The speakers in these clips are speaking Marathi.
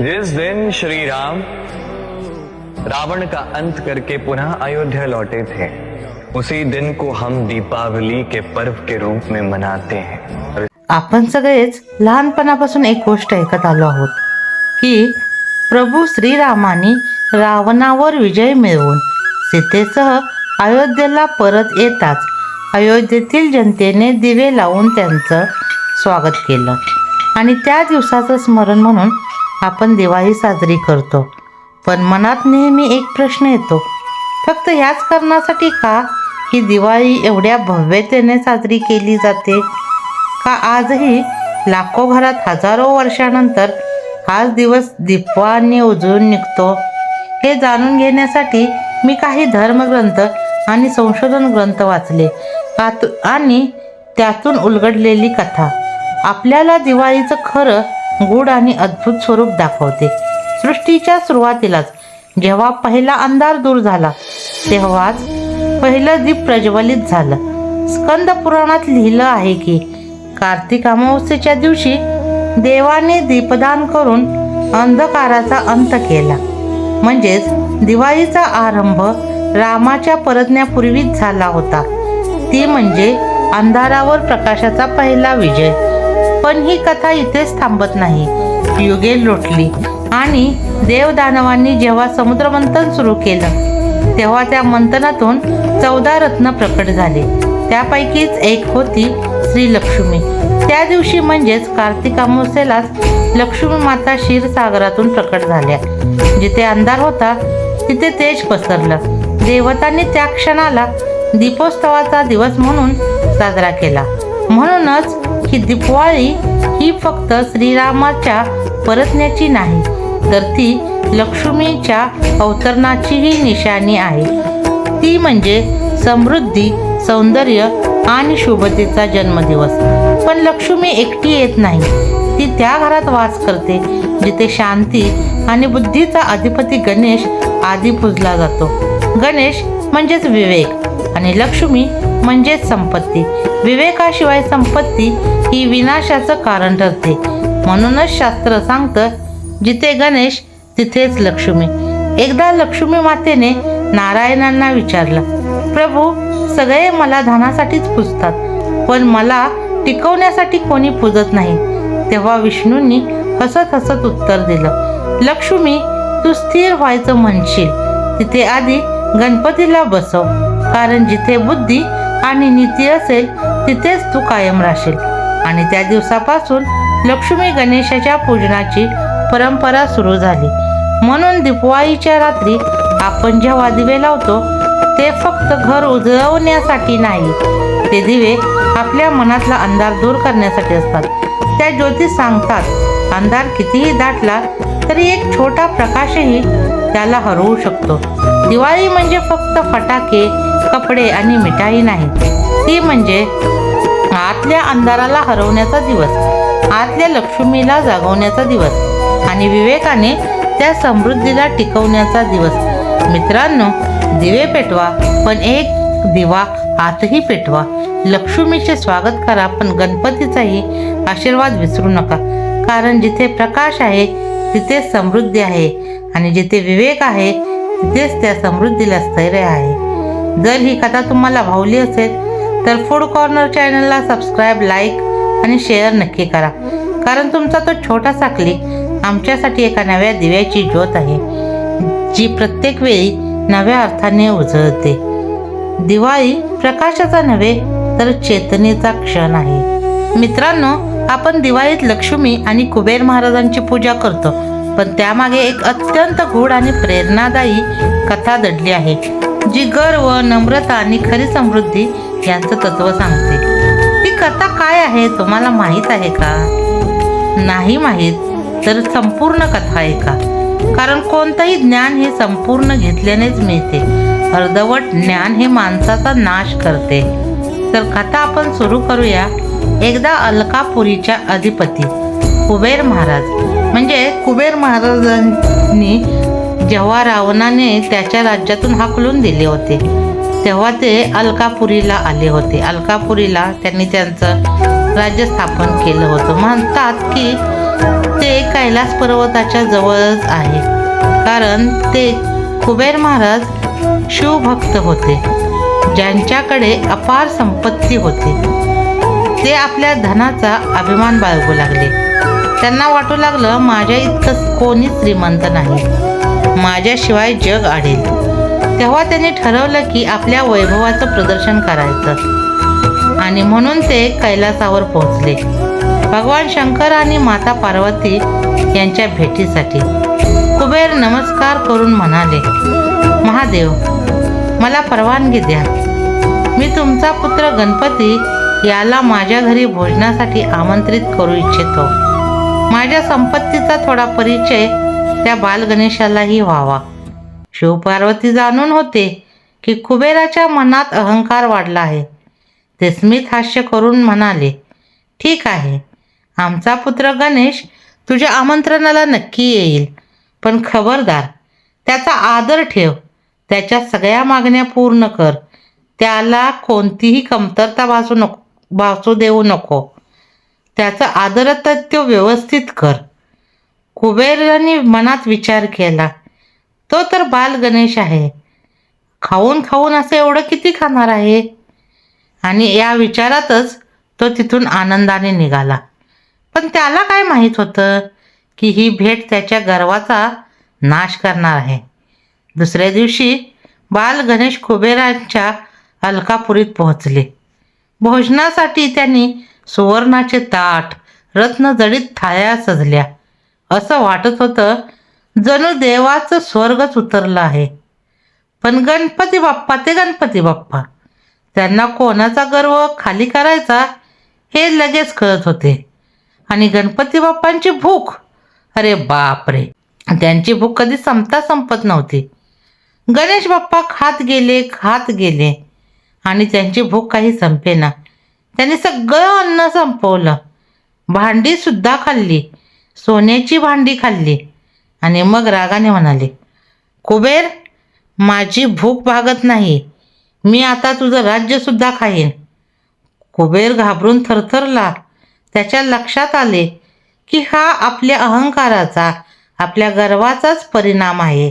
जिस दिन श्री राम रावण का अंत करके पुनः अयोध्या लौटे थे उसी दिन को हम दीपावली के पर्व के रूप में मनाते हैं। आपण सगळेच लहानपणापासून एक गोष्ट ऐकत आलो आहोत की प्रभू श्रीरामाने रावणावर विजय मिळवून सीतेसह अयोध्येला परत येताच अयोध्येतील जनतेने दिवे लावून त्यांचं स्वागत केलं. आणि त्या दिवसाचं स्मरण म्हणून आपण दिवाळी साजरी करतो. पण मनात नेहमी एक प्रश्न येतो. फक्त ह्याच कारणासाठी का? ही दिवाळी एवढ्या भव्यतेने साजरी केली जाते? का आजही लाखो घरात हजारो वर्षानंतर हाच दिवस दीपाने उजळून निघतो? हे जाणून घेण्यासाठी मी काही धर्मग्रंथ आणि संशोधन ग्रंथ वाचले. आणि त्यातून उलगडलेली कथा. आपल्याला दिवाळीचं खरं गूढ आणि अद्भुत स्वरूप दाखवते. सृष्टीच्या सुरुवातीलाच जेव्हा पहिला अंधार दूर झाला तेव्हाच पहिलं दीप प्रज्वलित झालं. स्कंद पुराणात लिहिलं आहे की कार्तिक अमावस्येच्या दिवशी देवाने दीपदान करून अंधकाराचा अंत केला. म्हणजेच दिवाळीचा आरंभ रामाच्या परतण्यापूर्वीच झाला होता. ती म्हणजे अंधारावर प्रकाशाचा पहिला विजय. पण ही कथा इथेच थांबत नाही. युगे लोटली आणि देवदानवांनी जेव्हा समुद्रमंथन सुरू केलं तेव्हा त्या मंथनातून चौदा रत्न प्रकट झाले. त्यापैकीच एक होती श्री लक्ष्मी. त्या दिवशी म्हणजेच कार्तिक अमावस्येलाच लक्ष्मी माता क्षीरसागरातून प्रकट झाल्या. जिथे अंधार होता तिथे तेज पसरलं. देवतांनी त्या क्षणाला दीपोत्सवाचा दिवस म्हणून साजरा केला. म्हणूनच की दिपवाळी ही फक्त श्रीरामाच्या परतण्याची नाही तर ती लक्ष्मीच्या अवतरणाचीही निशाणी आहे. ती म्हणजे समृद्धी सौंदर्य आणि शुभतेचा जन्मदिवस. पण लक्ष्मी एकटी येत नाही. ती त्या घरात वास करते जिथे शांती आणि बुद्धीचा अधिपती गणेश आधी पूजला जातो. गणेश म्हणजेच विवेक आणि लक्ष्मी म्हणजेच संपत्ती. विवेकाशिवाय संपत्ती ही विनाशाचं कारण ठरते. म्हणूनच शास्त्र सांगतं जिथे गणेश तिथेच लक्ष्मी. एकदा लक्ष्मी मातेने नारायणांना विचारलं प्रभू सगळे मला धनासाठीच पुजतात पण मला टिकवण्यासाठी कोणी पुजत नाही. तेव्हा विष्णूंनी हसत हसत उत्तर दिलं लक्ष्मी तू स्थिर व्हायचं म्हणशील. तिथे आधी गणपतीला बसव कारण जिथे बुद्धी आणि नीती असेल तिथेच तू कायम राहशील. आणि त्या दिवसापासून लक्ष्मी गणेशाच्या पूजनाची परंपरा सुरू झाली. म्हणून दिपवाळीच्या रात्री आपण जेव्हा दिवे लावतो ते फक्त घर उजळवण्यासाठी नाही ते दिवे आपल्या मनातला अंधार दूर करण्यासाठी असतात. त्या ज्योती सांगतात अंधार कितीही दाटला तरी एक छोटा प्रकाशही त्याला हरवू शकतो. दिवाळी म्हणजे फक्त फटाके कपडे आणि मिठाई नाही. ती म्हणजे आतल्या अंधाराला हरवण्याचा दिवस आतल्या लक्ष्मीला जागवण्याचा दिवस आणि विवेकाने त्या समृद्धीला टिकवण्याचा दिवस. मित्रांनो दिवे पेटवा पण एक दिवा आतही पेटवा. लक्ष्मीचे स्वागत करा पण गणपतीचाही आशीर्वाद विसरू नका. कारण जिथे प्रकाश आहे तिथे समृद्धी आहे आणि जिथे विवेक आहे तिथेच त्या समृद्धीला स्थैर्य आहे. जर ही कथा तुम्हाला भावली असेल तर फूड कॉर्नर चॅनलला सबस्क्राईब लाईक आणि शेअर नक्की करा. कारण तुमचा तो छोटासा क्लिक आमच्यासाठी एका नव्या दिव्याची ज्योत आहे जी प्रत्येक वेळी नव्या अर्थाने उजळते. दिवाळी प्रकाशाचा नव्हे तर चेतनेचा क्षण आहे. मित्रांनो आपण दिवाळीत लक्ष्मी आणि कुबेर महाराजांची पूजा करतो पण त्यामागे एक अत्यंत गूढ आणि प्रेरणादायी कथा दडली आहे जी गर्व नम्रता आणि खरी समृद्धी यांचं तत्व सांगते. ती कथा काय आहे तुम्हाला माहीत आहे का? नाही माहीत तर संपूर्ण कथा आहे का कारण कोणतंही ज्ञान हे संपूर्ण घेतल्यानेच मिळते. अर्धवट ज्ञान हे माणसाचा नाश करते. तर कथा आपण सुरू करूया. एकदा अलकापुरीच्या अधिपती कुबेर महाराज. म्हणजे कुबेर महाराजांनी जेव्हा रावणाने त्याच्या राज्यातून हाकलून दिले होते. तेव्हा ते अलकापुरीला आले होते. अलकापुरीला त्यांनी त्यांचं राज्य स्थापन केलं होतं. म्हणतात की ते कैलास पर्वताच्या जवळच आहे. कारण ते कुबेर महाराज शिवभक्त होते ज्यांच्याकडे अपार संपत्ती होती. ते आपल्या धनाचा अभिमान बाळगू लागले. त्यांना वाटू लागलं माझ्या इतकं कोणी श्रीमंत नाही. माझ्याशिवाय जग आढेल तेव्हा त्यांनी ठरवलं की आपल्या वैभवाचं प्रदर्शन करायचं. आणि म्हणून ते कैलासावर पोहोचले. भगवान शंकर आणि माता पार्वती यांच्या भेटीसाठी. कुबेर नमस्कार करून म्हणाले महादेव मला परवानगी द्या. मी तुमचा पुत्र गणपती याला माझ्या घरी भोजनासाठी आमंत्रित करू इच्छितो. माझ्या संपत्तीचा थोडा परिचय त्या बालगणेशालाही व्हावा. शिवपार्वती जाणून होते की कुबेराच्या मनात अहंकार वाढला आहे. ते स्मित हास्य करून म्हणाले ठीक आहे. आमचा पुत्र गणेश तुझ्या आमंत्रणाला नक्की येईल. पण खबरदार त्याचा आदर ठेव. त्याच्या सगळ्या मागण्या पूर्ण कर. त्याला कोणतीही कमतरता भासू नको भासू देऊ नको. त्याचं आदरतत्व व्यवस्थित कर. कुबेराने मनात विचार केला. तो तर बाल गणेश आहे. खाऊन खाऊन असं एवढं किती खाणार आहे? आणि या विचारातच तो तिथून आनंदाने निघाला. पण त्याला काय माहीत होतं की ही भेट त्याच्या गर्वाचा नाश करणार आहे. दुसऱ्या दिवशी बाल गणेश कुबेरांच्या अलकापुरीत पोहोचले. भोजनासाठी त्यांनी सुवर्णाचे ताट रत्नजडीत थाळ्या सजल्या. असं वाटत होतं जणू देवाचं स्वर्गच उतरलं आहे. पण गणपती बाप्पा ते गणपती बाप्पा. त्यांना कोणाचा गर्व खाली करायचा हे लगेच कळत होते. आणि गणपती बाप्पांची भूक अरे बाप रे त्यांची भूक कधी संपता संपत नव्हती. गणेश बाप्पा खात गेले खात गेले. आणि त्यांची भूक काही संपेना. त्यांनी सगळं अन्न संपवलं. भांडीसुद्धा खाल्ली. सोन्याची भांडी खाल्ली. आणि मग रागाने म्हणाले कुबेर माझी भूक भागत नाही. मी आता तुझं राज्यसुद्धा खाईन. कुबेर घाबरून थरथरला. त्याच्या लक्षात आले की हा आपल्या अहंकाराचा आपल्या गर्वाचाच परिणाम आहे.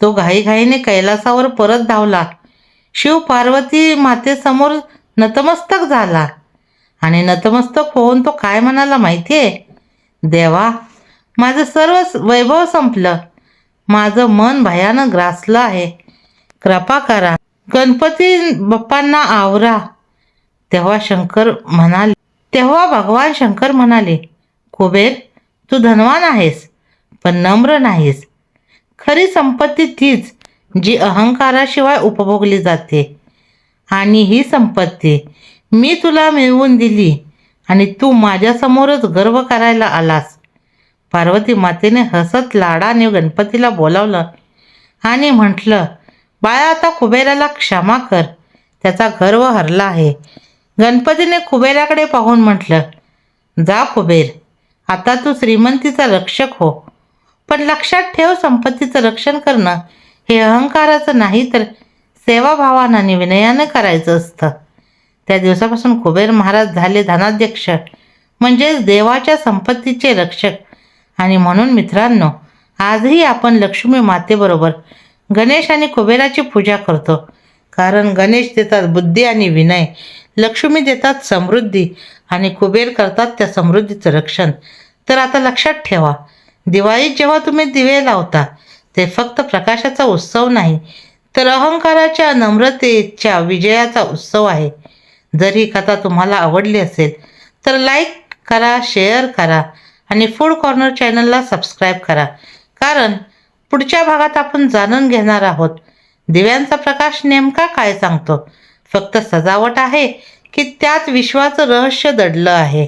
तो घाईघाईने कैलासावर परत धावला. शिव पार्वती मातेसमोर नतमस्तक झाला. आणि नतमस्तक होऊन तो काय म्हणाला माहिती आहे देवा माझं सर्व वैभव संपलं. माझं मन भयानक ग्रासलं आहे. कृपा करा. गणपती बाप्पांना आवरा. तेव्हा शंकर म्हणाले तेव्हा भगवान शंकर म्हणाले कुबेर तू धनवान आहेस पण नम्र नाहीस. खरी संपत्ती तीच जी अहंकाराशिवाय उपभोगली जाते. आणि ही संपत्ती मी तुला मिळवून दिली आणि तू माझ्यासमोरच गर्व करायला आलास. पार्वती मातेने हसत लाडाने गणपतीला बोलावलं आणि म्हटलं बाळा आता कुबेराला क्षमा कर. त्याचा गर्व हरला आहे. गणपतीने कुबेराकडे पाहून म्हटलं जा कुबेर आता तू श्रीमंतीचा रक्षक हो. पण लक्षात ठेव संपत्तीचं रक्षण करणं हे अहंकाराचं नाही तर सेवाभावानं आणि विनयानं करायचं असतं. त्या दिवसापासून कुबेर महाराज झाले धनाध्यक्ष म्हणजेच देवाच्या संपत्तीचे रक्षक. आणि म्हणून मित्रांनो आजही आपण लक्ष्मी मातेबरोबर गणेश आणि कुबेराची पूजा करतो. कारण गणेश देतात बुद्धी आणि विनय लक्ष्मी देतात समृद्धी आणि कुबेर करतात त्या समृद्धीचं रक्षण. तर आता लक्षात ठेवा दिवाळीत जेव्हा तुम्ही दिवे लावता ते फक्त प्रकाशाचा उत्सव नाही तर अहंकाराच्या नम्रतेच्या विजयाचा उत्सव आहे. जर ही कथा तुम्हाला आवडली असेल तर लाईक करा शेअर करा आणि फूड कॉर्नर चॅनलला सबस्क्राईब करा. कारण पुढच्या भागात आपण जाणून घेणार आहोत दिव्यांचा प्रकाश नेमका काय सांगतो. फक्त सजावट आहे की त्यात विश्वाचं रहस्य दडलं आहे.